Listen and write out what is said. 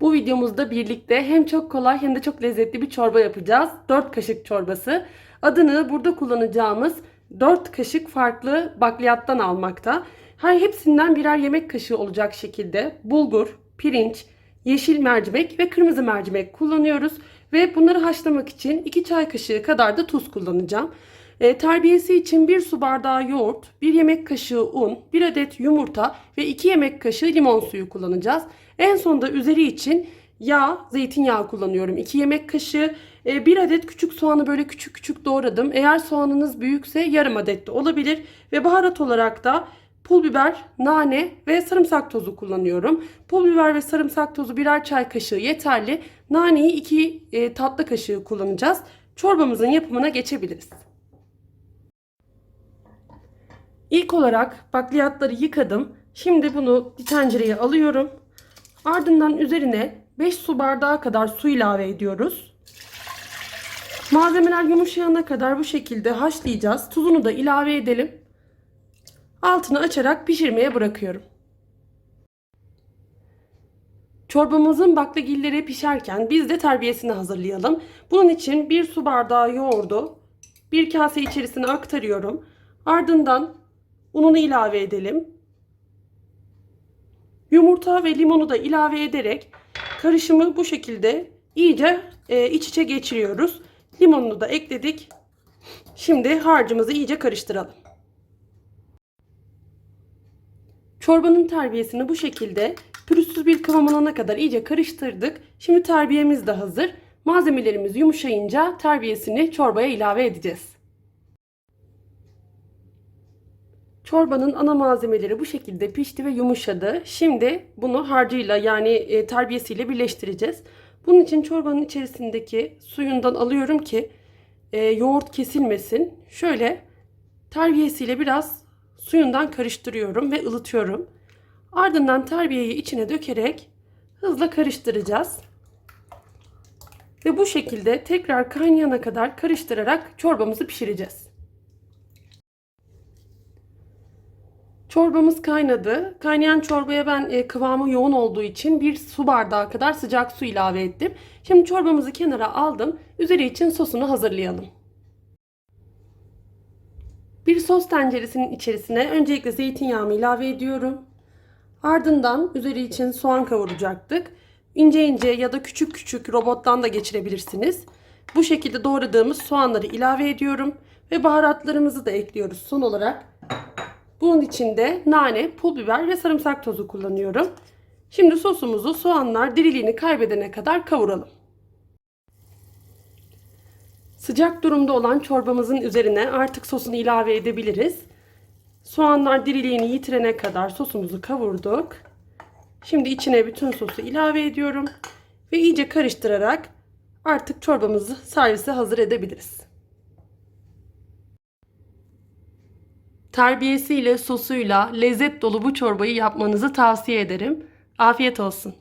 Bu videomuzda birlikte hem çok kolay hem de çok lezzetli bir çorba yapacağız. 4 kaşık çorbası. Adını burada kullanacağımız 4 kaşık farklı bakliyattan almakta. Her hepsinden birer yemek kaşığı olacak şekilde bulgur, pirinç, yeşil mercimek ve kırmızı mercimek kullanıyoruz. Ve bunları haşlamak için 2 çay kaşığı kadar da tuz kullanacağım. E, terbiyesi için 1 su bardağı yoğurt, 1 yemek kaşığı un, 1 adet yumurta ve 2 yemek kaşığı limon suyu kullanacağız. En sonunda üzeri için yağ, zeytinyağı kullanıyorum. 2 yemek kaşığı, 1 adet küçük soğanı böyle küçük küçük doğradım. Eğer soğanınız büyükse yarım adet de olabilir. Ve baharat olarak da pul biber, nane ve sarımsak tozu kullanıyorum. Pul biber ve sarımsak tozu birer çay kaşığı yeterli. Naneyi 2 tatlı kaşığı kullanacağız. Çorbamızın yapımına geçebiliriz. İlk olarak bakliyatları yıkadım. Şimdi bunu bir tencereye alıyorum. Ardından üzerine 5 su bardağı kadar su ilave ediyoruz. Malzemeler yumuşayana kadar bu şekilde haşlayacağız. Tuzunu da ilave edelim. Altını açarak pişirmeye bırakıyorum. Çorbamızın baklagilleri pişerken biz de terbiyesini hazırlayalım. Bunun için 1 su bardağı yoğurdu bir kase içerisine aktarıyorum. Ardından ununu ilave edelim. Yumurta ve limonu da ilave ederek karışımı bu şekilde iyice e, iç içe geçiriyoruz. Limonunu da ekledik. Şimdi harcımızı iyice karıştıralım. Çorbanın terbiyesini bu şekilde pürüzsüz bir kıvam alana kadar iyice karıştırdık. Şimdi terbiyemiz de hazır. Malzemelerimiz yumuşayınca terbiyesini çorbaya ilave edeceğiz. Çorbanın ana malzemeleri bu şekilde pişti ve yumuşadı. Şimdi bunu harcıyla yani e, terbiyesiyle birleştireceğiz. Bunun için çorbanın içerisindeki suyundan alıyorum ki e, yoğurt kesilmesin. Şöyle terbiyesiyle biraz suyundan karıştırıyorum ve ılıtıyorum. Ardından terbiyeyi içine dökerek hızla karıştıracağız. Ve bu şekilde tekrar kaynayana kadar karıştırarak çorbamızı pişireceğiz. Çorbamız kaynadı. Kaynayan çorbaya ben e, kıvamı yoğun olduğu için bir su bardağı kadar sıcak su ilave ettim. Şimdi çorbamızı kenara aldım. Üzeri için sosunu hazırlayalım. Bir sos tenceresinin içerisine öncelikle zeytinyağımı ilave ediyorum. Ardından üzeri için soğan kavuracaktık. İnce ince ya da küçük küçük robottan da geçirebilirsiniz. Bu şekilde doğradığımız soğanları ilave ediyorum ve baharatlarımızı da ekliyoruz son olarak. Bunun için de nane, pul biber ve sarımsak tozu kullanıyorum. Şimdi sosumuzu soğanlar diriliğini kaybedene kadar kavuralım. Sıcak durumda olan çorbamızın üzerine artık sosunu ilave edebiliriz. Soğanlar diriliğini yitirene kadar sosumuzu kavurduk. Şimdi içine bütün sosu ilave ediyorum. Ve iyice karıştırarak artık çorbamızı servise hazır edebiliriz. Terbiyesiyle, sosuyla lezzet dolu bu çorbayı yapmanızı tavsiye ederim. Afiyet olsun.